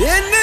In